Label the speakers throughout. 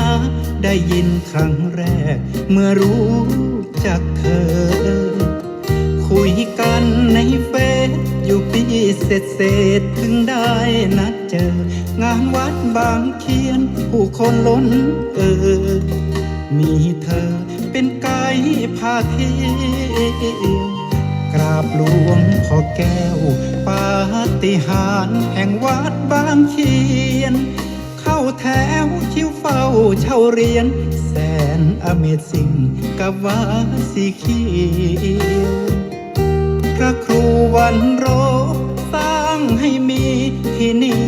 Speaker 1: เลยนะได้ยินครั้งแรก เมื่อรู้จักเธอ คุยกันในเฟซอยู่ปีเศษเศษๆถึงได้นัดเจอ งานวัดบางเขียน ผู้คนล้นเออ มีเธอเป็นไกด์พาเที่ยวกราบหลวงพ่อแก้ว ปาฏิหาริย์แห่งวัดบางเขียน แถวคิวเฝ้าเช่าเรียน แสนอเมซิงกับว่าสีเขียวพระครูวันโรสร้างให้มีที่นี่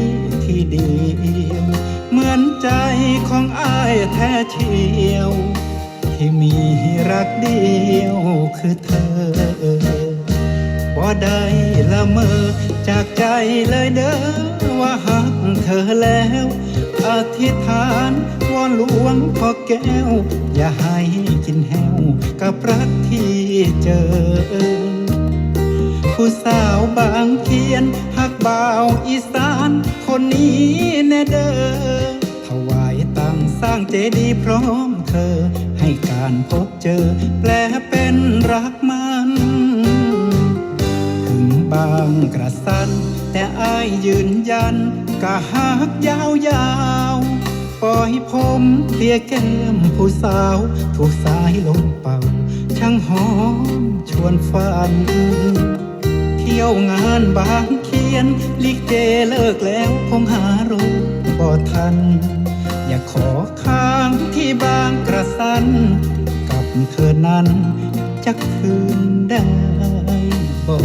Speaker 1: ที่เดียวเหมือนใจของอายแท้เชียว ที่มีรักเดียวคือเธอบ่ได้ละเมอจากใจเลยเด้อว่าหักเธอแล้ว อธิษฐานวอนหลวงพ่อแก้ว อย่าให้กินแห้วกับรักที่เจอ ผู้สาวบางเขียนหักบ่าวอีสานคนนี้แน่เด้อถวายตั้งสร้างเจดีย์พร้อมเธอ ให้การพบเจอ แปลเป็นรักมันถึงบางกระสันแต่อายยืนยัน กะหักยาวยาวปล่อยผมเคลียแก้มผู้สาว ถูกสายลมเป่า ช่างหอมชวนฝัน เที่ยวงานบางเขียน ลิเกเลิกแล้วคงหารู้บ่ทัน อย่าขอค้างที่บางกระสัน กับเธอนั้นจะคืนได้บ่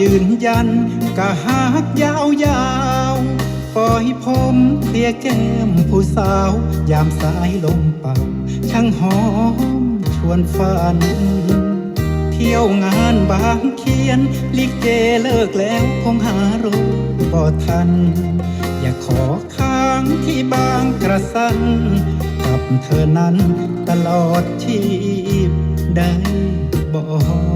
Speaker 1: ยืนยันกะหักยาวยาวปล่อยผมเคลียแก้มผู้สาว ยามสายลมเป่า ช่างหอมชวนฝัน เที่ยวงานบางเขียน ลิเกเลิกแล้วคงหารู้บ่ทัน อย่าขอค้างที่บางกระสันกับเธอนั้นตลอดชีพได้บ่
Speaker 2: เพ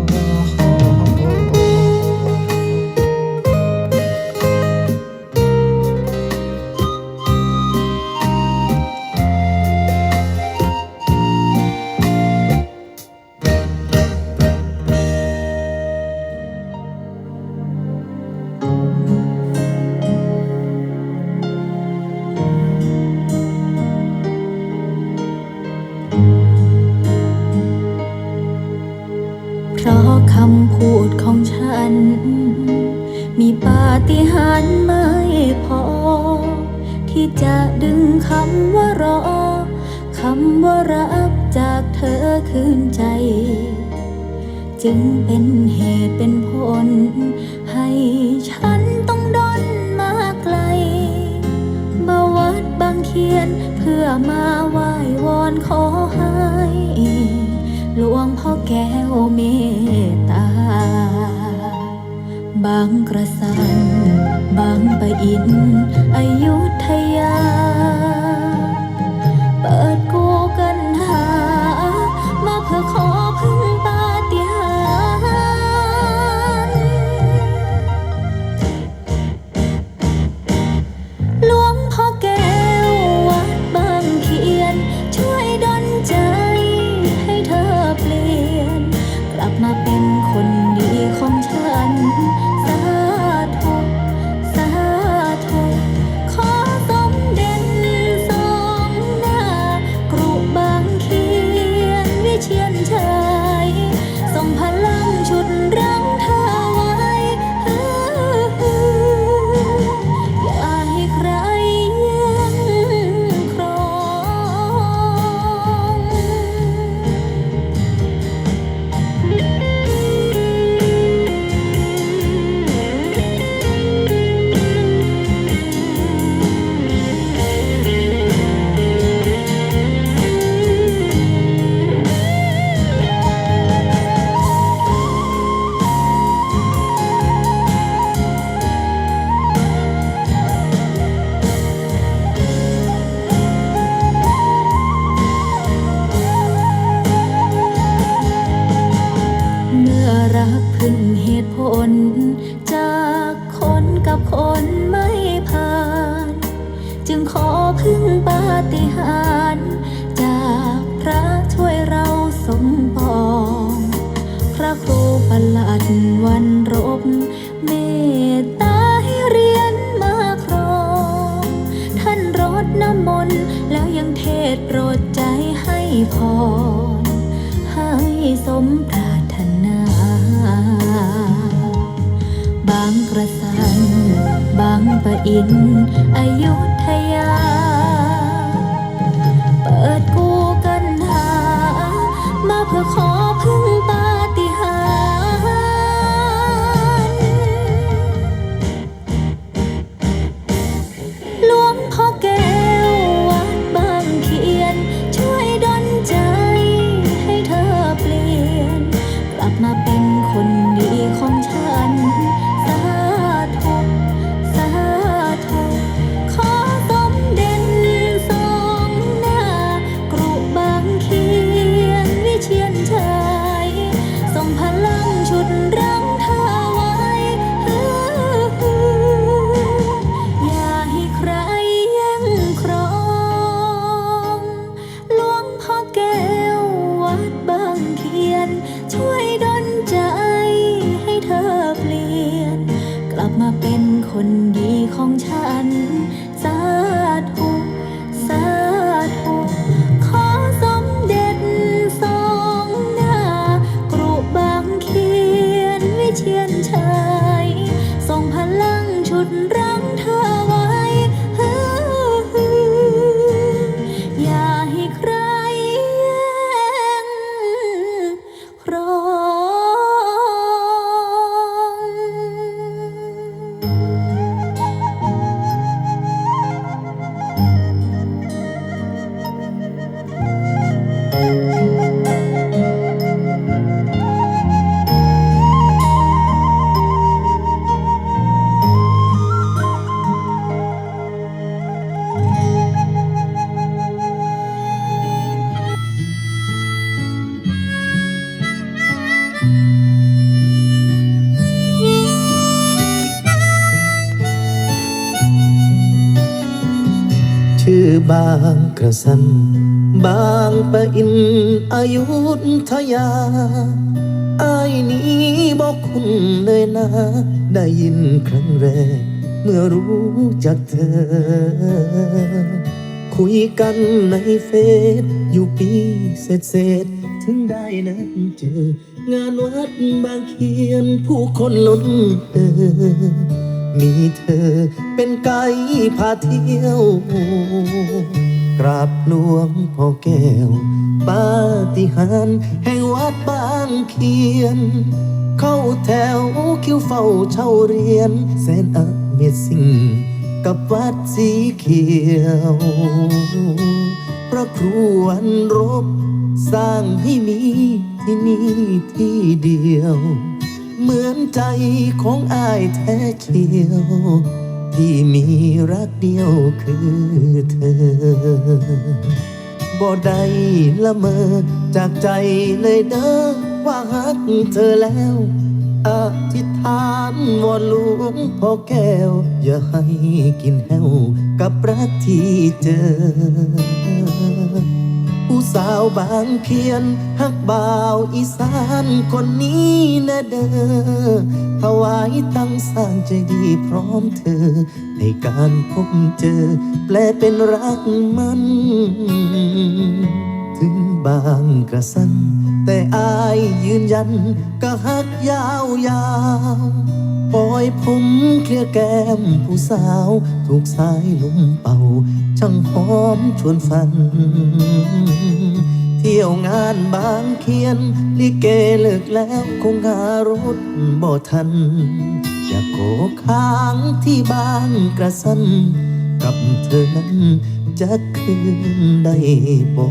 Speaker 2: มีปาฏิหาริย์ไม่พอ ที่จะดึงคำว่ารอคำว่ารักจากเธอคืนใจ จึงเป็นเหตุเป็นผล ให้ฉันต้องดนมาไกล มาวัดบางเขียนเพื่อมาไหว้วอนขอให้หลวงพ่อแก้วเมตตา บางกระสัน บางปะอินอยุธยา มปอง พระครูประหลัดวันรบเมตตาให้เรียนมาครอง ท่านรดน้ำมนต์แล้วยังเทศโปรดใจให้พร ให้สมปรารถนา บางกระสัน บางปะอินอยุ คนดีของฉัน ระ
Speaker 3: สันบางปะอินอายุทยาอายนี้บอกคุณเลยนะ ได้ยินครั้งแรก เมื่อรู้จักเธอ คุยกันในเฟซอยู่ปีเศษเศษๆถึงได้นัดเจอ งานวัดบางเขียนผู้คนล้นเออมีเธอเป็นไกด์พาเที่ยว กราบหลวงพ่อแก้ว ปาฏิหาริย์แห่งวัดบางเขียน เข้าแถวคิวเฝ้าเช่าเรียนแสนอเมซิ่งกับวัดสีเขียว พระครูวันรบ สร้างให้มีที่นี่ที่เดียว เหมือนใจของอายแท้เขียว ที่มีรักเดียวคือเธอ บ่ได้ละเมอจากใจเลยเด้อว่าหักเธอแล้วอธิษฐานวอนหลวงพ่อแก้ว อย่าให้กินแห้วกับรักที่เจอ สาวบางเขียนฮักบ่าวอีสานคนนี้นะเด้อถวายตั้งสร้างใจดีพร้อมเธอ ในการพบเจอ แปลเป็นรักมัน ถึงบางกระสันแต่อายยืนยันก็ฮักยาวยาว ปล่อยผมเคลียแก้มผู้สาว ถูกสายลมเป่า ช่างหอมชวนฝัน เที่ยวงานบางเขียน ลิเกเลิกแล้วคงหารถบ่ทัน อยากโกค้างที่บางกระสัน กับเธอนั้นจะคืนได้บ่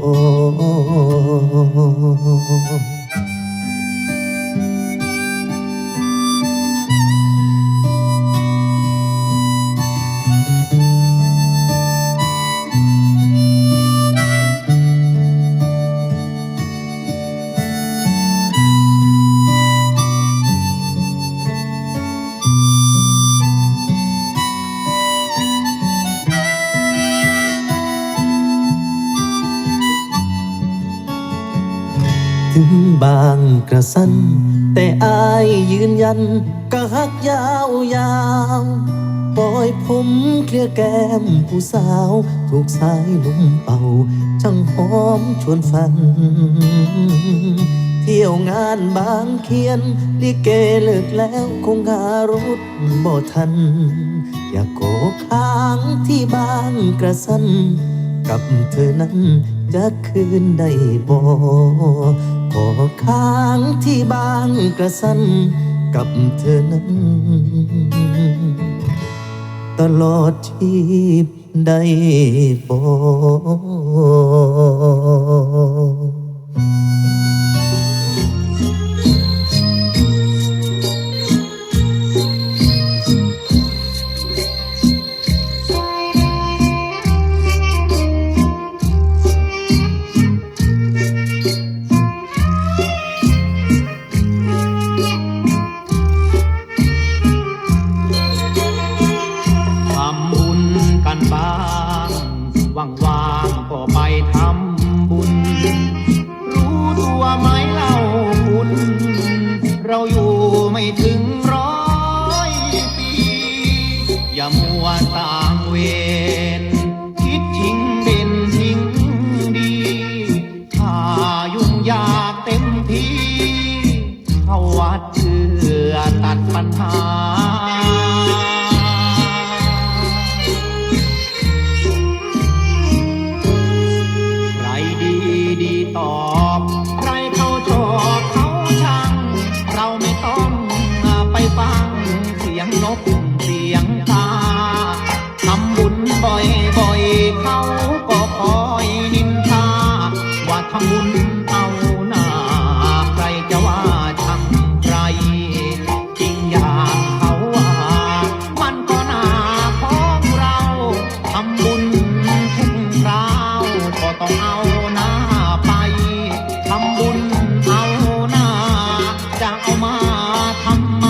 Speaker 4: สันแต่อายยืนยันกะหักยาวยาวปล่อยผมเคลียแก้มผู้สาว ถูกสายลมเป่าช่างหอมชวนฝัน เที่ยวงานบางเขียนลิเกเลิกแล้วคงหารถบ่ทัน อยากโกค้างที่บางกระสันกับเธอนั้น จะคืนได้บ่ขอค้างที่บางกระสันกับเธอนั้น ตลอดชีพได้บ่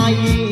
Speaker 5: เ